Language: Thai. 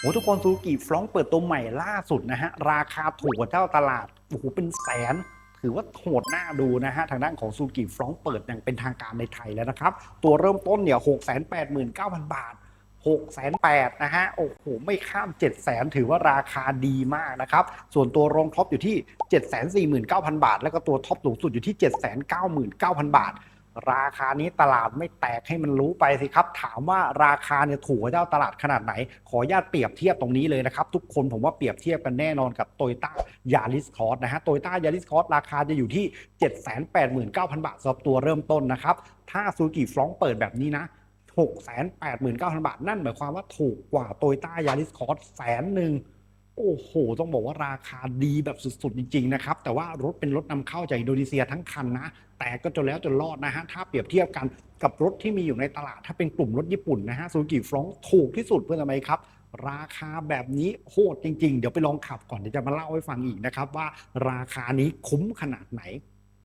โอ้ทุกคนซูกิฟรองเปิดตัวใหม่ล่าสุดนะฮะ ราคาถูกกว่าเจ้าตลาดโอ้โหเป็นแสน ถือว่าโหดหน้าดูนะฮะ ทางด้านของซูกิฟรองเปิดอย่างเป็นทางการในไทยแล้วนะครับ ตัวเริ่มต้นเนี่ย6 8 9 0 0 0บาท6 8 0 0 0นะฮะ โอ้โห ไม่ข้าม 7 0 0 0 0 ถือว่าราคาดีมากนะครับ ส่วนตัวรองท็อปอยู่ที่ 749,000 บาท แล้วก็ตัวท็อปสูงสุดอยู่ที่ 799,000 บาท ราคานี้ตลาดไม่แตกให้มันรู้ไปสิครับ ถามว่าราคาเนี่ยถูกกว่าเจ้าตลาดขนาดไหน ขออนุญาตเปรียบเทียบตรงนี้เลยนะครับ ทุกคนผมว่าเปรียบเทียบกันแน่นอนกับ t o y ต้ายาริสคอ s นะฮะ t o y ต้ายาริสคอ s ราคาจะอยู่ที่ 789,000 บาทสำหรับตัวเริ่มต้นนะครับ ถ้าซูกิฟรองเปิดแบบนี้นะ689,000 บาท นั่นหมายความว่าถูกกว่า t o y ต้ายาริสคอ s แสนหนึ่ง โอ้โห ต้องบอกว่าราคาดีแบบสุดๆ จริง ๆ นะครับ แต่ว่ารถเป็นรถนำเข้าจากอินโดนีเซียทั้งคันนะ แต่ก็จนแล้วจนรอดนะฮะ ถ้าเปรียบเทียบกันกับรถที่มีอยู่ในตลาด ถ้าเป็นกลุ่มรถญี่ปุ่นนะฮะซูกิฟรองถูกที่สุดเพื่อนทำไมครับ ราคาแบบนี้โหดจริง ๆ เดี๋ยวไปลองขับก่อนเดี๋ยวจะมาเล่าให้ฟังอีกนะครับว่าราคานี้คุ้มขนาดไหน